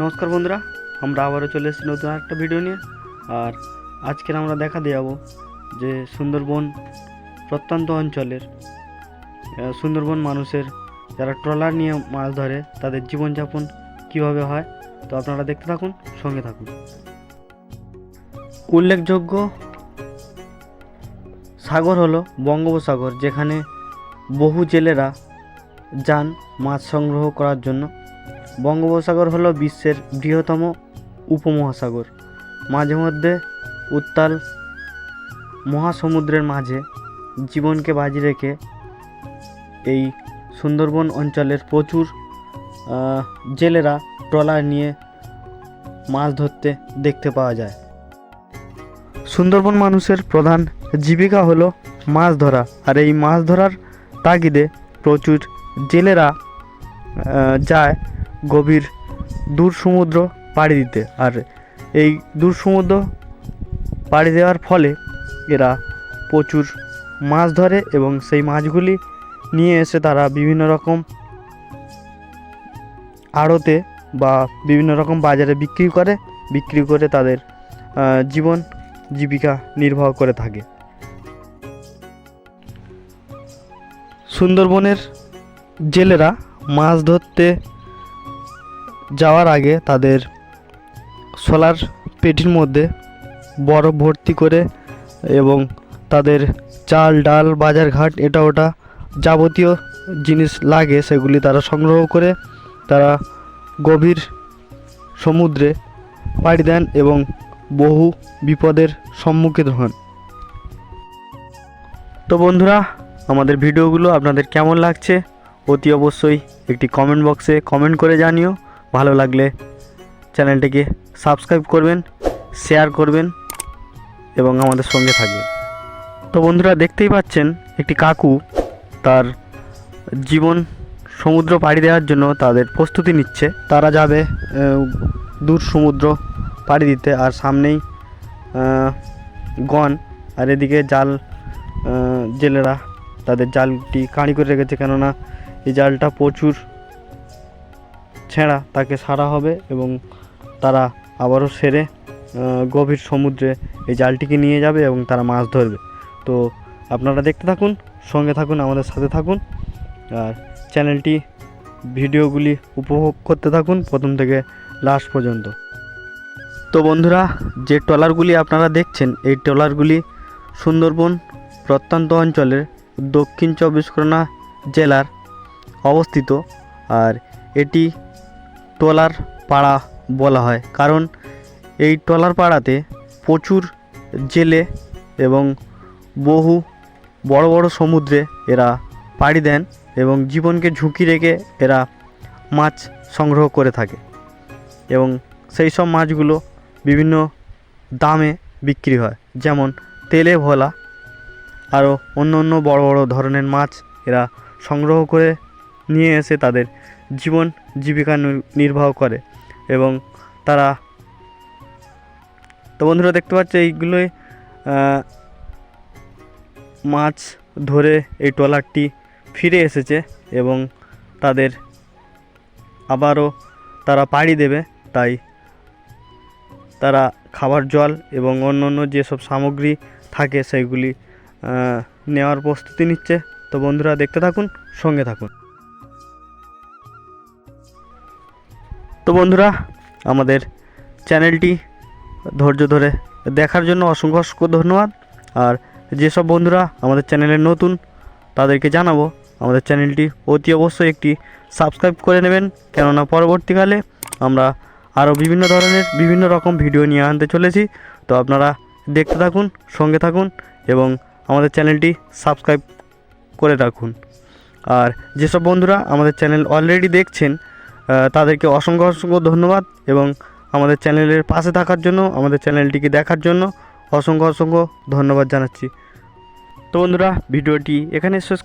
নমস্কার বন্ধুরা, আমরা আবারও চলে এসেছি নতুন একটা ভিডিও নিয়ে। আর আজকের আমরা দেখা দিয়ে যাব যে সুন্দরবন প্রত্যন্ত অঞ্চলের সুন্দরবন মানুষের যারা ট্রলার নিয়ে মাছ ধরে, তাদের জীবনযাপন কীভাবে হয়, তো আপনারা দেখতে থাকুন, সঙ্গে থাকুন। উল্লেখযোগ্য সাগর হলো বঙ্গোপসাগর, যেখানে বহু জেলেরা যান মাছ সংগ্রহ করার জন্য। বঙ্গোপসাগর হলো বিশ্বের বৃহত্তম উপমহাসাগর। মাঝে মধ্যে উত্তাল মহাসমুদ্রের মাঝে জীবনকে বাজি রেখে এই সুন্দরবন অঞ্চলের প্রচুর জেলেরা ট্রলার নিয়ে মাছ ধরতে দেখতে পাওয়া যায়। সুন্দরবন মানুষের প্রধান জীবিকা হলো মাছ ধরা। আর এই মাছ ধরার তাগিদে প্রচুর জেলেরা যায় গভীর দূর সমুদ্র পাড়ি দিতে। আর এই দূর সমুদ্র পাড়ি দেওয়ার ফলে এরা প্রচুর মাছ ধরে এবং সেই মাছগুলি নিয়ে এসে তারা বিভিন্ন রকম আড়তে বা বিভিন্ন রকম বাজারে বিক্রি করে বিক্রি করে তাদের জীবন জীবিকা নির্বাহ করে থাকে। সুন্দরবনের জেলেরা মাছ ধরতে যাওয়ার আগে তাদের সোলার পেটির মধ্যে বরফ ভর্তি করে এবং তাদের চাল, ডাল, বাজারঘাট এটা ওটা যাবতীয় জিনিস লাগে সেগুলি তারা সংগ্রহ করে তারা গভীর সমুদ্রে পাড়ি দেন এবং বহু বিপদের সম্মুখীন হন। তো বন্ধুরা, আমাদের ভিডিওগুলো আপনাদের কেমন লাগছে? অতি অবশ্যই একটি কমেন্ট বক্সে কমেন্ট করে জানিও। ভালো লাগলে চ্যানেলটিকে সাবস্ক্রাইব করবেন, শেয়ার করবেন এবং আমাদের সঙ্গে থাকবেন। তো বন্ধুরা দেখতেই পাচ্ছেন একটি কাকু তার জীবন সমুদ্র পাড়ি দেওয়ার জন্য তাদের প্রস্তুতি নিচ্ছে। তারা যাবে দূর সমুদ্র পাড়ি দিতে আর সামনেই গন আর এদিকে জাল জেলেরা তাদের জালটি কাঁড়ি করে রেখেছে। কেননা এই জালটা প্রচুর ছেঁড়া তাকে সারা হবে এবং তারা আবারও সেরে গভীর সমুদ্রে এই জালটিকে নিয়ে যাবে এবং তারা মাছ ধরবে। তো আপনারা দেখতে থাকুন, সঙ্গে থাকুন, আমাদের সাথে থাকুন আর চ্যানেলটি, ভিডিওগুলি উপভোগ করতে থাকুন প্রথম থেকে লাস্ট পর্যন্ত। তো বন্ধুরা, যে ট্রলারগুলি আপনারা দেখছেন, এই ট্রলারগুলি সুন্দরবন প্রত্যন্ত অঞ্চলের দক্ষিণ চব্বিশ পরগনা জেলার অবস্থিত। আর এটি ট্রলার পাড়া বলা হয়। কারণ এই ট্রলার পাড়াতে প্রচুর জেলে এবং বহু বড় বড় সমুদ্রে এরা পাড়ি দেন এবং জীবনকে ঝুঁকি রেখে এরা মাছ সংগ্রহ করে থাকে এবং সেই সব মাছগুলো বিভিন্ন দামে বিক্রি হয়। যেমন তেলে ভোলা আরও অন্য অন্য বড় বড় ধরনের মাছ এরা সংগ্রহ করে নিয়ে এসে তাদের জীবন জীবিকা নির্বাহ করে এবং তারা তো বন্ধুরা দেখতে পাচ্ছে এইগুলোই মাছ ধরে এই ট্রলারটি ফিরে এসেছে এবং তাদের আবারও তারা পাড়ি দেবে। তাই তারা খাবার, জল এবং অন্য অন্য যেসব সামগ্রী থাকে সেইগুলি নেওয়ার প্রস্তুতি নিচ্ছে। তো বন্ধুরা দেখতে থাকুন, সঙ্গে থাকুন। বন্ধুরা, আমাদের চ্যানেলটি ধৈর্য ধরে দেখার জন্য অসংখ্য অসংখ্য ধন্যবাদ। আর যেসব বন্ধুরা আমাদের চ্যানেলে নতুন, তাদেরকে জানাব, আমাদের চ্যানেলটি অতি অবশ্যই একটি সাবস্ক্রাইব করে নেবেন। কেননা পরবর্তীকালে আমরা আরও বিভিন্ন ধরনের, বিভিন্ন রকম ভিডিও নিয়ে আনতে চলেছি। তো আপনারা দেখতে থাকুন, সঙ্গে থাকুন এবং আমাদের চ্যানেলটি সাবস্ক্রাইব করে রাখুন। আর যেসব বন্ধুরা আমাদের চ্যানেল অলরেডি দেখছেন তাদেরকে অসংখ্য অসংখ্য ধন্যবাদ এবং আমাদের চ্যানেলের পাশে থাকার জন্য, আমাদের চ্যানেলটিকে দেখার জন্য অসংখ্য অসংখ্য ধন্যবাদ জানাচ্ছি। তো বন্ধুরা, ভিডিওটি এখানে শেষ